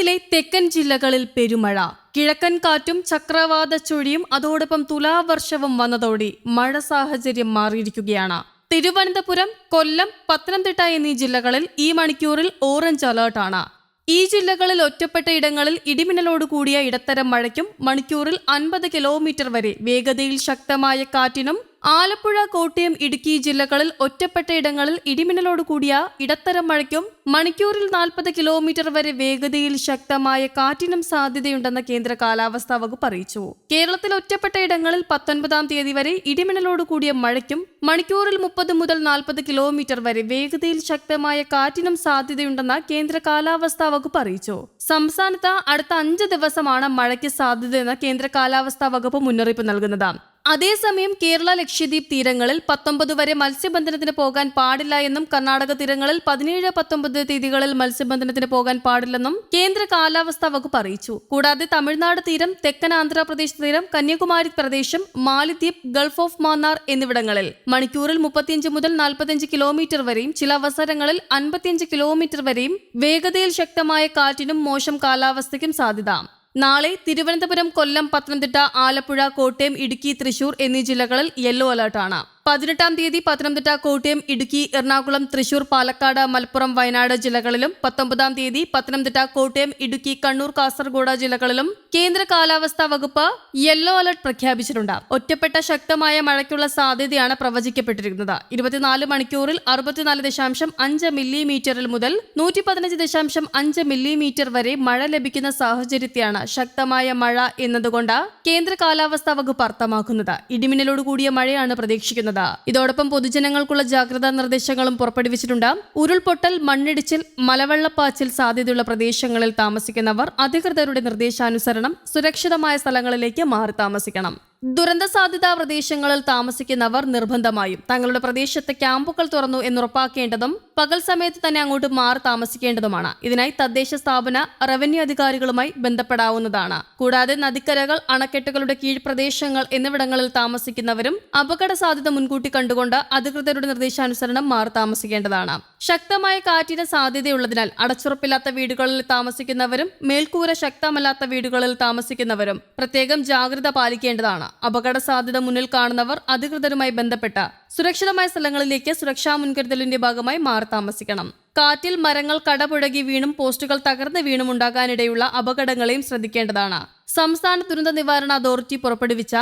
കേരളത്തിലെ തെക്കൻ ജില്ലകളിൽ പെരുമഴ. കിഴക്കൻ കാറ്റും ചക്രവാത ചുഴിയും അതോടൊപ്പം തുലാവർഷവും വന്നതോടെ മഴ സാഹചര്യം മാറിയിരിക്കുകയാണ്. തിരുവനന്തപുരം കൊല്ലം പത്തനംതിട്ട എന്നീ ജില്ലകളിൽ ഈ മണിക്കൂറിൽ ഓറഞ്ച് അലേർട്ടാണ് ഈ ജില്ലകളിൽ ഒറ്റപ്പെട്ട ഇടങ്ങളിൽ ഇടിമിന്നലോട് കൂടിയ ഇടത്തരം മഴയ്ക്കും മണിക്കൂറിൽ അൻപത് കിലോമീറ്റർ വരെ വേഗതയിൽ ശക്തമായ കാറ്റിനും ആലപ്പുഴ കോട്ടയം ഇടുക്കി ജില്ലകളിൽ ഒറ്റപ്പെട്ട ഇടങ്ങളിൽ ഇടിമിന്നലോട് കൂടിയ ഇടത്തരം മഴയ്ക്കും മണിക്കൂറിൽ നാൽപ്പത് കിലോമീറ്റർ വരെ വേഗതയിൽ ശക്തമായ കാറ്റിനും സാധ്യതയുണ്ടെന്ന് കേന്ദ്ര കാലാവസ്ഥാ വകുപ്പ് അറിയിച്ചു. കേരളത്തിൽ ഒറ്റപ്പെട്ട ഇടങ്ങളിൽ പത്തൊൻപതാം തീയതി വരെ ഇടിമിന്നലോട് കൂടിയ മഴയ്ക്കും മണിക്കൂറിൽ മുപ്പത് മുതൽ നാൽപ്പത് കിലോമീറ്റർ വരെ വേഗതയിൽ ശക്തമായ കാറ്റിനും സാധ്യതയുണ്ടെന്ന് കേന്ദ്ര കാലാവസ്ഥാ വകുപ്പ് അറിയിച്ചു. സംസ്ഥാനത്ത് അടുത്ത അഞ്ച് ദിവസമാണ് മഴയ്ക്ക് സാധ്യതയെന്ന് കേന്ദ്ര കാലാവസ്ഥാ വകുപ്പ് മുന്നറിയിപ്പ് നൽകുന്നത്. അതേസമയം കേരള ലക്ഷദ്വീപ് തീരങ്ങളിൽ പത്തൊമ്പത് വരെ മത്സ്യബന്ധനത്തിന് പോകാൻ പാടില്ല എന്നും കർണാടക തീരങ്ങളിൽ പതിനേഴ് പത്തൊമ്പത് തീയതികളിൽ മത്സ്യബന്ധനത്തിന് പോകാൻ പാടില്ലെന്നും കേന്ദ്ര കാലാവസ്ഥാ വകുപ്പ് അറിയിച്ചു. കൂടാതെ തമിഴ്നാട് തീരം തെക്കൻ ആന്ധ്രാപ്രദേശ് തീരം കന്യാകുമാരി പ്രദേശം മാലിദ്വീപ് ഗൾഫ് ഓഫ് മാന്നാർ എന്നിവിടങ്ങളിൽ മണിക്കൂറിൽ മുപ്പത്തിയഞ്ച് മുതൽ നാൽപ്പത്തിയഞ്ച് കിലോമീറ്റർ വരെയും ചില അവസരങ്ങളിൽ അൻപത്തിയഞ്ച് കിലോമീറ്റർ വരെയും വേഗതയിൽ ശക്തമായ കാറ്റിനും മോശം കാലാവസ്ഥയ്ക്കും സാധ്യത. നാളെ തിരുവനന്തപുരം കൊല്ലം പത്തനംതിട്ട ആലപ്പുഴ കോട്ടയം ഇടുക്കി തൃശൂർ എന്നീ ജില്ലകളിൽ യെല്ലോ അലർട്ടാണ്. പതിനെട്ടാം തീയതി പത്തനംതിട്ട കോട്ടയം ഇടുക്കി എറണാകുളം തൃശൂർ പാലക്കാട് മലപ്പുറം വയനാട് ജില്ലകളിലും പത്തൊമ്പതാം തീയതി പത്തനംതിട്ട കോട്ടയം ഇടുക്കി കണ്ണൂർ കാസർഗോഡ് ജില്ലകളിലും കേന്ദ്ര കാലാവസ്ഥാ വകുപ്പ് യെല്ലോ അലർട്ട് പ്രഖ്യാപിച്ചിട്ടുണ്ട്. ഒറ്റപ്പെട്ട ശക്തമായ മഴയ്ക്കുള്ള സാധ്യതയാണ് പ്രവചിക്കപ്പെട്ടിരിക്കുന്നത്. ഇരുപത്തിനാല് മണിക്കൂറിൽ അറുപത്തിനാല് ദശാംശം അഞ്ച് മില്ലിമീറ്ററിൽ മുതൽ നൂറ്റി പതിനഞ്ച് ദശാംശം അഞ്ച് മില്ലിമീറ്റർ വരെ മഴ ലഭിക്കുന്ന സാഹചര്യത്തെയാണ് ശക്തമായ മഴ എന്നതുകൊണ്ട് കേന്ദ്ര കാലാവസ്ഥാ വകുപ്പ് അർത്ഥമാക്കുന്നത്. ഇടിമിന്നലോട് കൂടിയ മഴയാണ് പ്രതീക്ഷിക്കുന്നത്. ഇതോടൊപ്പം പൊതുജനങ്ങൾക്കുള്ള ജാഗ്രതാ നിർദ്ദേശങ്ങളും പുറപ്പെടുവിച്ചിട്ടുണ്ട്. ഉരുൾപൊട്ടൽ മണ്ണിടിച്ചിൽ മലവെള്ളപ്പാച്ചിൽ സാധ്യതയുള്ള പ്രദേശങ്ങളിൽ താമസിക്കുന്നവർ അധികൃതരുടെ നിർദ്ദേശാനുസരണം സുരക്ഷിതമായ സ്ഥലങ്ങളിലേക്ക് മാറി താമസിക്കണം. ദുരന്ത സാധ്യതാ പ്രദേശങ്ങളിൽ താമസിക്കുന്നവർ നിർബന്ധമായും. തങ്ങളുടെ പ്രദേശത്തെ ക്യാമ്പുകൾ തുറന്നു എന്നുറപ്പാക്കേണ്ടതും പകൽ സമയത്ത് തന്നെ അങ്ങോട്ട് മാറി താമസിക്കേണ്ടതുമാണ്. ഇതിനായി തദ്ദേശ സ്ഥാപന റവന്യൂ അധികാരികളുമായി ബന്ധപ്പെടാവുന്നതാണ്. കൂടാതെ നദിക്കരകൾ അണക്കെട്ടുകളുടെ കീഴ്പ്രദേശങ്ങൾ എന്നിവിടങ്ങളിൽ താമസിക്കുന്നവരും അപകട സാധ്യത മുൻകൂട്ടി കണ്ടുകൊണ്ട് അധികൃതരുടെ നിർദ്ദേശാനുസരണം മാറി താമസിക്കേണ്ടതാണ്. ശക്തമായ കാറ്റിന് സാധ്യതയുള്ളതിനാൽ അടച്ചുറപ്പില്ലാത്ത വീടുകളിൽ താമസിക്കുന്നവരും മേൽക്കൂര ശക്തമല്ലാത്ത വീടുകളിൽ താമസിക്കുന്നവരും പ്രത്യേകം ജാഗ്രത പാലിക്കേണ്ടതാണ്. അപകട സാധ്യത മുന്നിൽ കാണുന്നവർ അധികൃതരുമായി ബന്ധപ്പെട്ട സുരക്ഷിതമായ സ്ഥലങ്ങളിലേക്ക് സുരക്ഷാ മുൻകരുതലിന്റെ ഭാഗമായി മാറി താമസിക്കണം. കാറ്റിൽ മരങ്ങൾ കടപുഴകി വീണും പോസ്റ്റുകൾ തകർന്ന് വീണും ഉണ്ടാകാനിടയുള്ള അപകടങ്ങളെയും ശ്രദ്ധിക്കേണ്ടതാണ്. സംസ്ഥാന ദുരന്ത നിവാരണ അതോറിറ്റി പുറപ്പെടുവിച്ച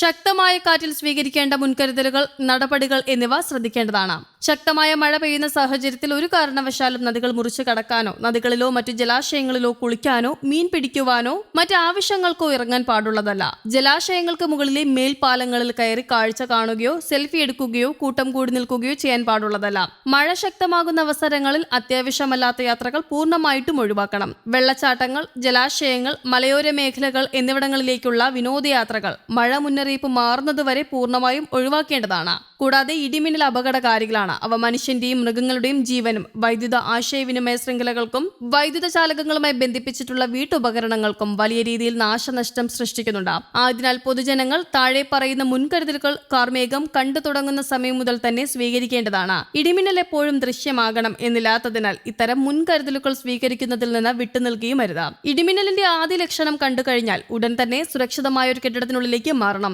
ശക്തമായ കാറ്റിൽ സ്വീകരിക്കേണ്ട മുൻകരുതലുകൾ നടപടികൾ എന്നിവ ശ്രദ്ധിക്കേണ്ടതാണ്. ശക്തമായ മഴ പെയ്യുന്ന സാഹചര്യത്തിൽ ഒരു കാരണവശാലും നദികൾ മുറിച്ചു കടക്കാനോ നദികളിലോ മറ്റു ജലാശയങ്ങളിലോ കുളിക്കാനോ മീൻ പിടിക്കുവാനോ മറ്റ് ആവശ്യങ്ങൾക്കോ ഇറങ്ങാൻ പാടുള്ളതല്ല. ജലാശയങ്ങൾക്ക് മുകളിലെ മേൽപ്പാലങ്ങളിൽ കയറി കാഴ്ച കാണുകയോ സെൽഫി എടുക്കുകയോ കൂട്ടം കൂടി നിൽക്കുകയോ ചെയ്യാൻ പാടുള്ളതല്ല. മഴ ശക്തമാകുന്ന അവസരങ്ങളിൽ അത്യാവശ്യമല്ലാത്ത യാത്രകൾ പൂർണമായിട്ടും ഒഴിവാക്കണം. വെള്ളച്ചാട്ടങ്ങൾ ജലാശയങ്ങൾ മലയോര മേഖലകൾ എന്നിവിടങ്ങളിലേക്കുള്ള വിനോദയാത്രകൾ മഴ മുന്നറിയിപ്പ് മാറുന്നതുവരെ പൂർണമായും ഒഴിവാക്കേണ്ടതാണ്. കൂടാതെ ഇടിമിന്നൽ അപകടകാരികളാണ്. അവ മനുഷ്യന്റെയും മൃഗങ്ങളുടെയും ജീവനും വൈദ്യുത ആശയവിനിമയ ശൃംഖലകൾക്കും വൈദ്യുത ചാലകങ്ങളുമായി ബന്ധിപ്പിച്ചിട്ടുള്ള വീട്ടുപകരണങ്ങൾക്കും വലിയ രീതിയിൽ നാശനഷ്ടം സൃഷ്ടിക്കുന്നുണ്ട്. ആയതിനാൽ പൊതുജനങ്ങൾ താഴെ പറയുന്ന മുൻകരുതലുകൾ കാർമേഘം കണ്ടു തുടങ്ങുന്ന സമയം മുതൽ തന്നെ സ്വീകരിക്കേണ്ടതാണ്. ഇടിമിന്നൽ എപ്പോഴും ദൃശ്യമാകണം എന്നില്ലാത്തതിനാൽ ഇത്തരം മുൻകരുതലുകൾ സ്വീകരിക്കുന്നതിൽ നിന്ന് വിട്ടുനിൽക്കുകയും അരുത്. ഇടിമിന്നലിന്റെ ആദ്യ ലക്ഷണം കണ്ടു കഴിഞ്ഞാൽ ഉടൻ തന്നെ സുരക്ഷിതമായ ഒരു കെട്ടിടത്തിനുള്ളിലേക്ക് മാറണം.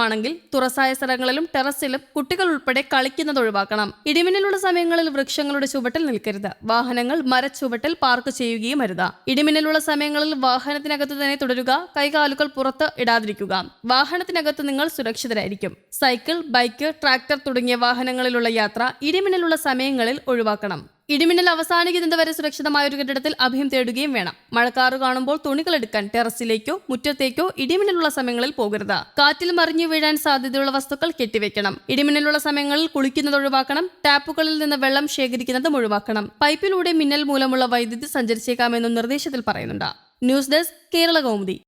മേഘാവൃതമാണെങ്കിൽ തുറസായ സ്ഥലങ്ങളിലും ടെറസിലും കുട്ടികൾ ഉൾപ്പെടെ കളിക്കുന്നത് ഒഴിവാക്കണം. ഇടിമിന്നലുള്ള സമയങ്ങളിൽ വൃക്ഷങ്ങളുടെ ചുവട്ടിൽ നിൽക്കരുത്. വാഹനങ്ങൾ മരച്ചുവട്ടിൽ പാർക്ക് ചെയ്യുകയും അരുത്. ഇടിമിന്നലുള്ള സമയങ്ങളിൽ വാഹനത്തിനകത്ത് തന്നെ തുടരുക കൈകാലുകൾ പുറത്ത് ഇടാതിരിക്കുക. വാഹനത്തിനകത്ത് നിങ്ങൾ സുരക്ഷിതരായിരിക്കും. സൈക്കിൾ ബൈക്ക് ട്രാക്ടർ തുടങ്ങിയ വാഹനങ്ങളിലുള്ള യാത്ര ഇടിമിന്നലുള്ള സമയങ്ങളിൽ ഒഴിവാക്കണം. ഇടിമിന്നൽ അവസാനിക്കുന്നത് വരെ സുരക്ഷിതമായ ഒരു കെട്ടിടത്തിൽ അഭയം തേടുകയും വേണം. മഴക്കാറ് കാണുമ്പോൾ തുണികൾ എടുക്കാൻ ടെറസിലേക്കോ മുറ്റത്തേക്കോ ഇടിമിന്നലുള്ള സമയങ്ങളിൽ പോകരുത്. കാറ്റിൽ മറിഞ്ഞു വീഴാൻ സാധ്യതയുള്ള വസ്തുക്കൾ കെട്ടിവെക്കണം. ഇടിമിന്നലുള്ള സമയങ്ങളിൽ കുളിക്കുന്നത് ഒഴിവാക്കണം. ടാപ്പുകളിൽ നിന്ന് വെള്ളം ശേഖരിക്കുന്നതും ഒഴിവാക്കണം. പൈപ്പിലൂടെ മിന്നൽ മൂലമുള്ള വൈദ്യുതി സഞ്ചരിച്ചേക്കാമെന്നും നിർദ്ദേശത്തിൽ പറയുന്നുണ്ട്. News desk Kerala Kaumudi